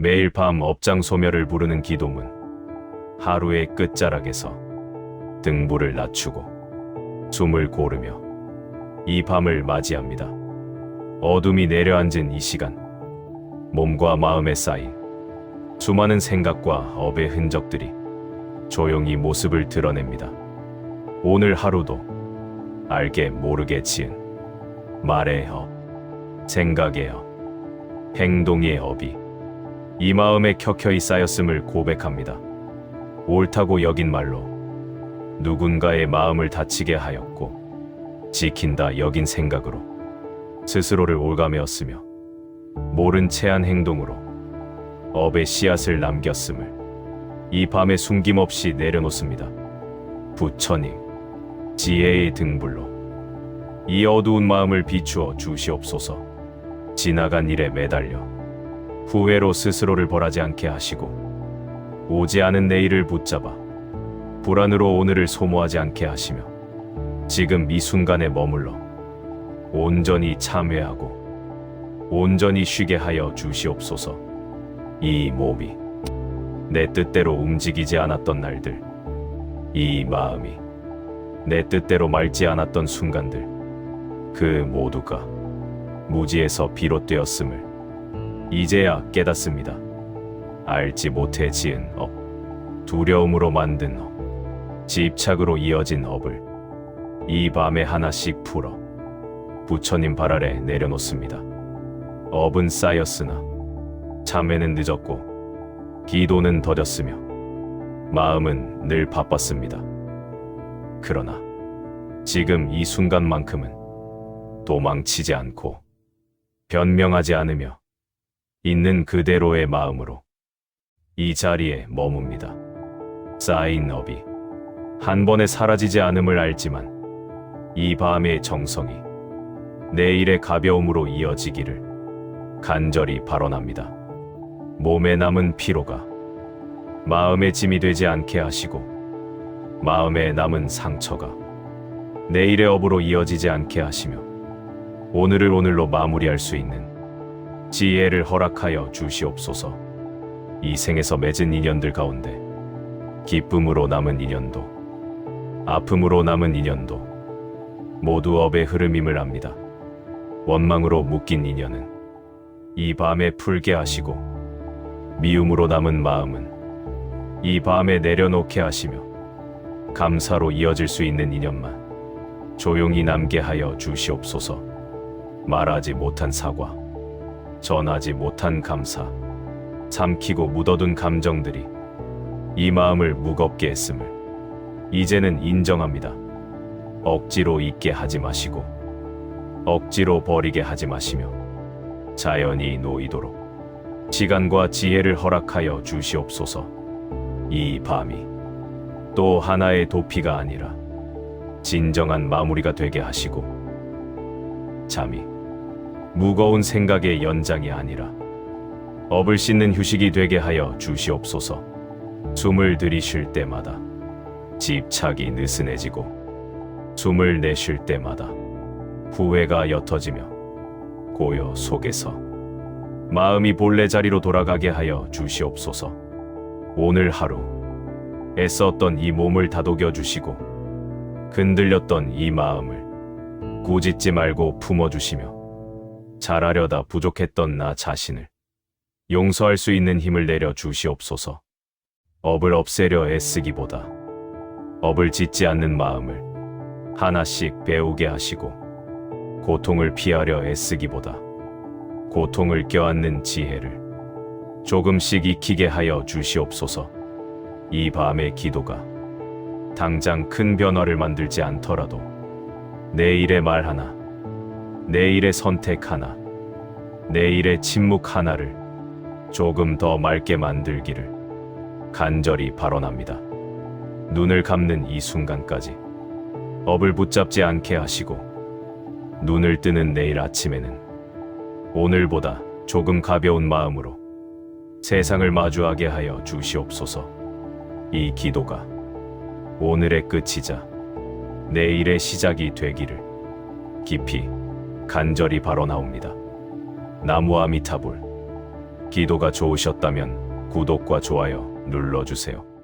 매일 밤 업장 소멸을 부르는 기도문. 하루의 끝자락에서 등불을 낮추고 숨을 고르며 이 밤을 맞이합니다. 어둠이 내려앉은 이 시간. 몸과 마음에 쌓인 수많은 생각과 업의 흔적들이 조용히 모습을 드러냅니다. 오늘 하루도 알게 모르게 지은 말의 업, 생각의 업, 행동의 업이 이 마음에 켜켜이 쌓였음을 고백합니다. 옳다고 여긴 말로 누군가의 마음을 다치게 하였고 지킨다 여긴 생각으로 스스로를 올가매었으며 모른 채 한 행동으로 업의 씨앗을 남겼음을 이 밤에 숨김없이 내려놓습니다. 부처님, 지혜의 등불로 이 어두운 마음을 비추어 주시옵소서. 지나간 일에 매달려 후회로 스스로를 벌하지 않게 하시고 오지 않은 내일을 붙잡아 불안으로 오늘을 소모하지 않게 하시며 지금 이 순간에 머물러 온전히 참회하고 온전히 쉬게 하여 주시옵소서. 이 몸이 내 뜻대로 움직이지 않았던 날들, 이 마음이 내 뜻대로 말지 않았던 순간들, 그 모두가 무지에서 비롯되었음을 이제야 깨닫습니다. 알지 못해 지은 업, 두려움으로 만든 업, 집착으로 이어진 업을 이 밤에 하나씩 풀어 부처님 발 아래 내려놓습니다. 업은 쌓였으나 참회는 늦었고 기도는 더뎠으며 마음은 늘 바빴습니다. 그러나 지금 이 순간만큼은 도망치지 않고 변명하지 않으며 있는 그대로의 마음으로 이 자리에 머뭅니다. 쌓인 업이 한 번에 사라지지 않음을 알지만 이 밤의 정성이 내일의 가벼움으로 이어지기를 간절히 발언합니다. 몸에 남은 피로가 마음의 짐이 되지 않게 하시고 마음에 남은 상처가 내일의 업으로 이어지지 않게 하시며 오늘을 오늘로 마무리할 수 있는 지혜를 허락하여 주시옵소서. 이 생에서 맺은 인연들 가운데 기쁨으로 남은 인연도 아픔으로 남은 인연도 모두 업의 흐름임을 압니다. 원망으로 묶인 인연은 이 밤에 풀게 하시고 미움으로 남은 마음은 이 밤에 내려놓게 하시며 감사로 이어질 수 있는 인연만 조용히 남게 하여 주시옵소서. 말하지 못한 사과, 전하지 못한 감사, 삼키고 묻어둔 감정들이 이 마음을 무겁게 했음을 이제는 인정합니다. 억지로 잊게 하지 마시고 억지로 버리게 하지 마시며 자연히 놓이도록 시간과 지혜를 허락하여 주시옵소서. 이 밤이 또 하나의 도피가 아니라 진정한 마무리가 되게 하시고 잠이 무거운 생각의 연장이 아니라 업을 씻는 휴식이 되게 하여 주시옵소서. 숨을 들이쉴 때마다 집착이 느슨해지고 숨을 내쉴 때마다 후회가 옅어지며 고요 속에서 마음이 본래 자리로 돌아가게 하여 주시옵소서. 오늘 하루 애썼던 이 몸을 다독여 주시고 흔들렸던 이 마음을 꾸짖지 말고 품어 주시며 잘하려다 부족했던 나 자신을 용서할 수 있는 힘을 내려 주시옵소서. 업을 없애려 애쓰기보다 업을 짓지 않는 마음을 하나씩 배우게 하시고 고통을 피하려 애쓰기보다 고통을 껴안는 지혜를 조금씩 익히게 하여 주시옵소서. 이 밤의 기도가 당장 큰 변화를 만들지 않더라도 내 일의 말 하나, 내일의 선택 하나, 내일의 침묵 하나를 조금 더 맑게 만들기를 간절히 발언합니다. 눈을 감는 이 순간까지 업을 붙잡지 않게 하시고 눈을 뜨는 내일 아침에는 오늘보다 조금 가벼운 마음으로 세상을 마주하게 하여 주시옵소서. 이 기도가 오늘의 끝이자 내일의 시작이 되기를 깊이 간절히 발언하옵니다. 나무 아미타불 기도가 좋으셨다면 구독과 좋아요 눌러주세요.